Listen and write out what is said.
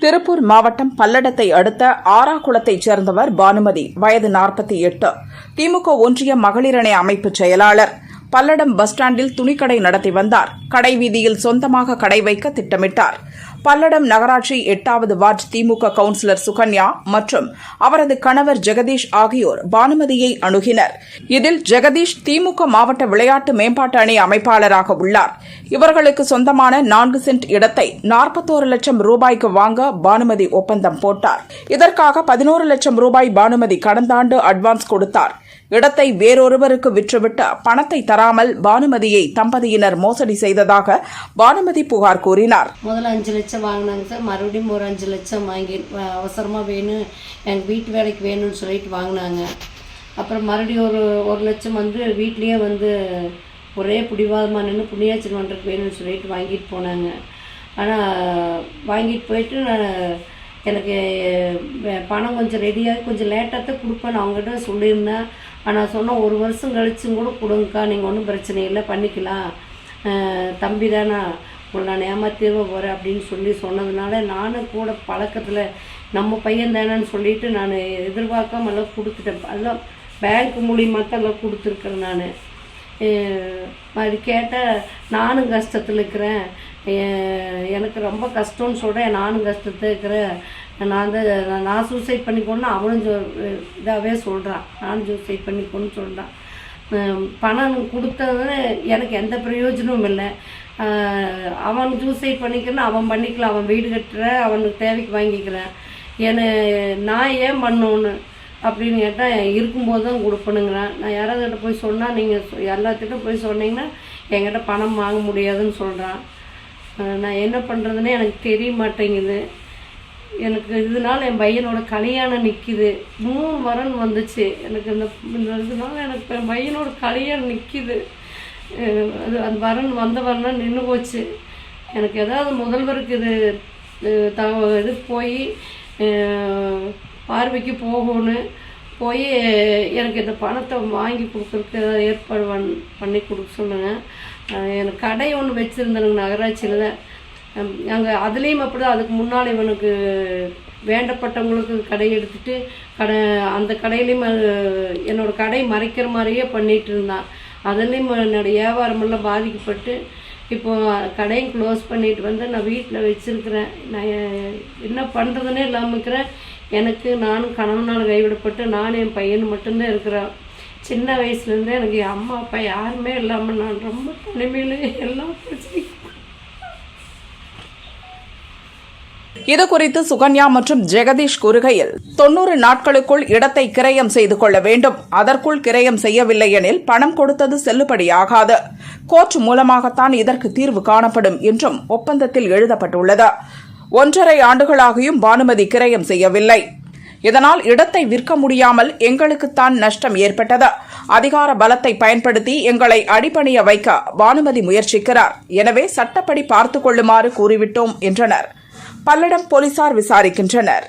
திருப்பூர் மாவட்டம் பல்லடத்தை அடுத்த ஆறாக்குளத்தைச் சேர்ந்தவர் பானுமதி வயது நாற்பத்தி எட்டு. திமுக ஒன்றிய மகளிரணி அமைப்பு செயலாளர் பல்லடம் பஸ் ஸ்டாண்டில் துணிக்கடை நடத்தி வந்தார். கடை வீதியில் சொந்தமாக கடை வைக்க திட்டமிட்டார். பல்லடம் நகராட்சி எட்டாவது வார்டு திமுக கவுன்சிலர் சுகன்யா மற்றும் அவரது கணவர் ஜெகதீஷ் ஆகியோர் பானுமதியை அணுகினர். இதில் ஜெகதீஷ் திமுக மாவட்ட விளையாட்டு மேம்பாட்டு அணி அமைப்பாளராக உள்ளார். இவர்களுக்கு சொந்தமான நான்கு சென்ட் இடத்தை நாற்பத்தோரு லட்சம் ரூபாய்க்கு வாங்க பானுமதி ஒப்பந்தம் போட்டார். இதற்காக பதினோரு லட்சம் ரூபாய் பானுமதி கடந்த ஆண்டு அட்வான்ஸ் கொடுத்தார். இடத்தை வேறொருவருக்கு விற்றுவிட்டு பணத்தை தராமல் பானுமதியை தம்பதியினர் மோசடி செய்ததாக பானுமதி புகார் கூறினார். முதல்ல அஞ்சு லட்சம் வாங்கினாங்க சார். மறுபடியும் ஒரு அஞ்சு லட்சம் வாங்கி அவசரமாக வேணும் எங்கள் வீட்டு வேலைக்கு வேணும்னு சொல்லிட்டு வாங்கினாங்க. அப்புறம் மறுபடியும் ஒரு ஒரு லட்சம் வந்து வீட்லேயே வந்து ஒரே பிடிவாதமாக நின்று புண்ணியாச்சல் பண்ணுறதுக்கு வேணும்னு சொல்லிட்டு வாங்கிட்டு போனாங்க. ஆனால் வாங்கிட்டு போயிட்டு நான் எனக்கு பணம் கொஞ்சம் ரெடியாகி கொஞ்சம் லேட்டாக தான் கொடுப்பேன் அவங்ககிட்ட சொல்லியிருந்தேன். ஆனால் சொன்னேன் ஒரு வருஷம் கழிச்சும் கூட கொடுங்கக்கா நீங்கள் ஒன்றும் பிரச்சனை இல்லை பண்ணிக்கலாம். தம்பி தானா? உங்களை நான் ஏமாத்திருவ போகிறேன் அப்படின்னு சொல்லி சொன்னதுனால நானும் கூட பழக்கத்தில் நம்ம பையன் தானேன்னு சொல்லிட்டு நான் எதிர்பார்க்காம எல்லாம் கொடுத்துட்டேன். எல்லாம் பேங்க் மூலியமாக தான் எல்லாம் கொடுத்துருக்குறேன் நான். அது கேட்டால் நானும் கஷ்டத்தில் இருக்கிறேன். எனக்கு ரொம்ப கஷ்டம்னு சொல்கிறேன் நானும் கஷ்டத்தில் இருக்கிறேன். நான் தான் நான் சூசைட் பண்ணிக்கோன்னு அவனும் சொ இதாகவே சொல்கிறான் நானும் சூசைட் பண்ணிக்கோன்னு சொல்கிறான் பணம் கொடுத்தது எனக்கு எந்த பிரயோஜனமும் இல்லை. அவன் சூசைட் பண்ணிக்கிறேன்னு அவன் பண்ணிக்கலாம் அவன் வீடு கட்டுற அவனுக்கு தேவைக்கு வாங்கிக்கிறேன். என்னை நான் ஏன் பண்ணோன்னு அப்படின்னு கேட்டால் இருக்கும்போது தான் கொடுப்பணுங்கிறேன். நான் யாராவது போய் சொன்னால் நீங்கள் எல்லாத்துக்கிட்ட போய் சொன்னீங்கன்னா என்கிட்ட பணம் வாங்க முடியாதுன்னு சொல்கிறான் நான் என்ன பண்ணுறதுன்னு எனக்கு தெரிய மாட்டேங்குது. எனக்கு இதனால் என் பையனோட கல்யாணம் நிற்கிது மூணு வரன் வந்துச்சு. எனக்கு இந்த இந்த இதனால எனக்கு என் பையனோட கல்யாணம் நிற்கிது அது அந்த வரன் வந்த வரலாம் நின்று போச்சு. எனக்கு ஏதாவது முதல்வருக்கு இது த இது போய் பார்வைக்கு போகணும் போய் எனக்கு இந்த பணத்தை வாங்கி கொடுக்குறதுக்கு ஏதாவது ஏற்பாடு பண் பண்ணி கொடுக்க சொல்லுங்கள் எனக்கு கடை ஒன்று வச்சுருந்தேனுங்க நகராட்சியில். தான் அங்கே அதுலேயும் அப்படி தான் அதுக்கு முன்னால் இவனுக்கு வேண்டப்பட்டவங்களுக்கு கடை எடுத்துட்டு கடை அந்த கடையிலையும் என்னோட கடை மறைக்கிற மாதிரியே பண்ணிட்டு இருந்தான். அதுலேயும் என்னோட வியாபாரமெல்லாம் பாதிக்கப்பட்டு இப்போ கடையும் க்ளோஸ் பண்ணிட்டு வந்து நான் வீட்டில் வச்சுருக்கிறேன். நான் என்ன பண்ணுறதுனே இல்லாமல் இருக்கிறேன். எனக்கு நானும் கணவனால் கைவிடப்பட்டு நானும் என் பையன் மட்டும்தான் இருக்கிறோம் சின்ன வயசுலேருந்தே எனக்கு என் அம்மா அப்பா யாருமே இல்லாமல் நான் ரொம்ப தனிமையில் எல்லாம் பிரச்சனையும் இது குறித்து சுகன்யா மற்றும் ஜெகதீஷ் கூறுகையில் தொன்னூறு நாட்களுக்குள் இடத்தை கிரயம் செய்து கொள்ள வேண்டும். அதற்குள் கிரயம் செய்யவில்லை எனில் பணம் கொடுத்தது செல்லுபடியாகாது. கோர்ட் மூலமாகத்தான் இதற்கு தீர்வு காணப்படும் என்றும் ஒப்பந்தத்தில் எழுதப்பட்டுள்ளது. ஒன்றரை ஆண்டுகளாகியும் பானுமதி கிரயம் செய்யவில்லை. இதனால் இடத்தை விற்க முடியாமல் எங்களுக்குத்தான் நஷ்டம் ஏற்பட்டது. அதிகார பலத்தை பயன்படுத்தி எங்களை அடிபணிய வைக்க பானுமதி முயற்சிக்கிறார். எனவே சட்டப்படி பார்த்துக் கொள்ளுமாறு கூறிவிட்டோம் என்றனர். பல்லடம் போலீசார் விசாரிக்கின்றனர்.